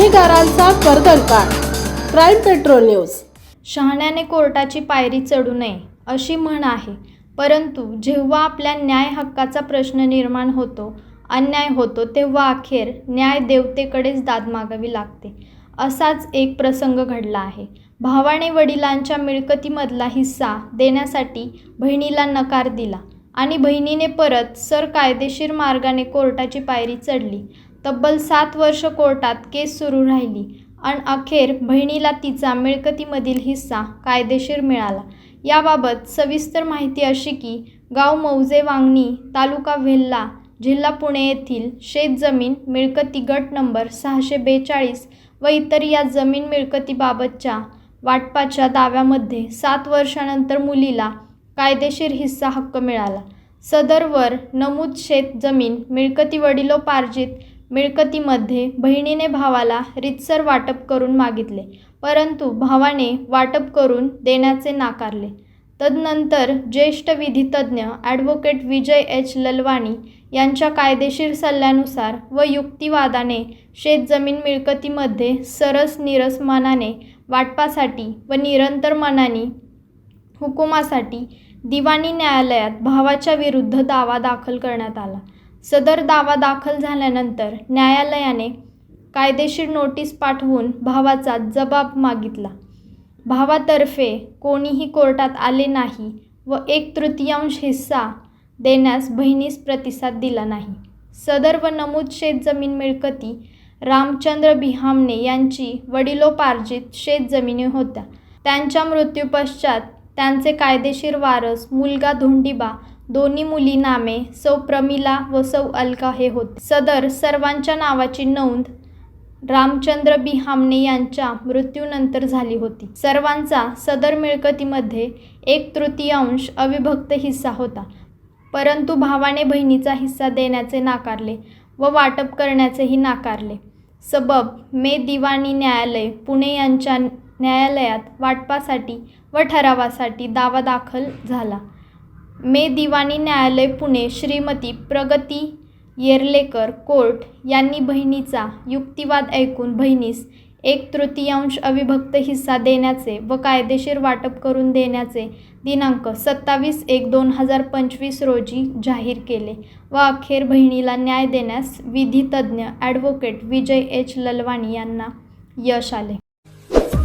गुन्हेगारांचा कर्दनकाळ crime petrol news. शहाण्याने कोर्टाची पायरी चढू नये अशी म्हण आहे. परंतु जेव्हा आपल्या न्याय हक्काचा प्रश्न निर्माण होतो अन्याय होतो तेव्हा अखेर न्याय देवतेकडेच दाद मागावी लागते. असाच एक प्रसंग घडला आहे. भावाने वडिलांच्या मिळकतीमधला हिस्सा देण्यासाठी बहिणीला नकार दिला आणि बहिणीने परत सर कायदेशीर मार्गाने कोर्टाची पायरी चढली. तब्बल सात वर्ष कोर्टात केस सुरू राहिली आणि अखेर बहिणीला तिचा मिळकतीमधील हिस्सा कायदेशीर मिळाला. याबाबत सविस्तर माहिती अशी की गाव मौजे वांगणी तालुका वेल्हा जिल्हा पुणे येथील शेतजमीन मिळकती गट नंबर सहाशे बेचाळीस व इतर या जमीन मिळकतीबाबतच्या वाटपाच्या दाव्यामध्ये सात वर्षानंतर मुलीला कायदेशीर हिस्सा हक्क मिळाला. सदरवर नमूद शेत जमीन मिळकती वडिलोपार्जित मिळकतीमध्ये बहिणीने भावाला रितसर वाटप करून मागितले परंतु भावाने वाटप करून देण्याचे नाकारले. तदनंतर ज्येष्ठ विधितज्ञ ॲडव्होकेट विजय एच. ललवाणी यांच्या कायदेशीर सल्ल्यानुसार व युक्तिवादाने शेतजमीन मिळकतीमध्ये सरस निरस मनाने वाटपासाठी व निरंतर मनाने हुकुमासाठी दिवाणी न्यायालयात भावाच्या विरुद्ध दावा दाखल करण्यात आला. सदर दावा दाखल झाल्यानंतर न्यायालयाने कायदेशीर नोटीस पाठवून भावाचा जबाब मागितला. भावातर्फे कोणीही कोर्टात आले नाही व एक तृतीयांश हिस्सा देण्यास बहिणीस प्रतिसाद दिला नाही. सदर व नमूद शेतजमीन मिळकती रामचंद्र बिहामने यांची वडिलोपार्जित शेतजमिनी होत्या. त्यांच्या मृत्यूपश्चात त्यांचे कायदेशीर वारस मुलगा धोंडीबा दोन्ही मुली नामे सौ प्रमिला व सौ अलका हे होते. सदर सर्वांच्या नावाची नोंद रामचंद्र बिहामणे यांच्या मृत्यूनंतर झाली होती. सर्वांचा सदर मिळकतीमध्ये एक तृतीयांश अविभक्त हिस्सा होता. परंतु भावाने बहिणीचा हिस्सा देण्याचे नाकारले व वाटप करण्याचेही नाकारले. सबब मे दिवाणी न्यायालय पुणे यांच्या न्यायालयात वाटपासाठी व ठरावासाठी दावा दाखल झाला. मे दिवाणी न्यायालय पुणे श्रीमती प्रगती येर्लेकर कोर्ट यांनी बहिणीचा युक्तिवाद ऐकून बहिणीस एक तृतीयांश अविभक्त हिस्सा देण्याचे व कायदेशीर वाटप करून देण्याचे दिनांक सत्तावीस एक दोन हजार पंचवीस रोजी जाहीर केले व अखेर बहिणीला न्याय देण्यास विधितज्ञ ॲडव्होकेट विजय एच ललवाणी यांना यश आले.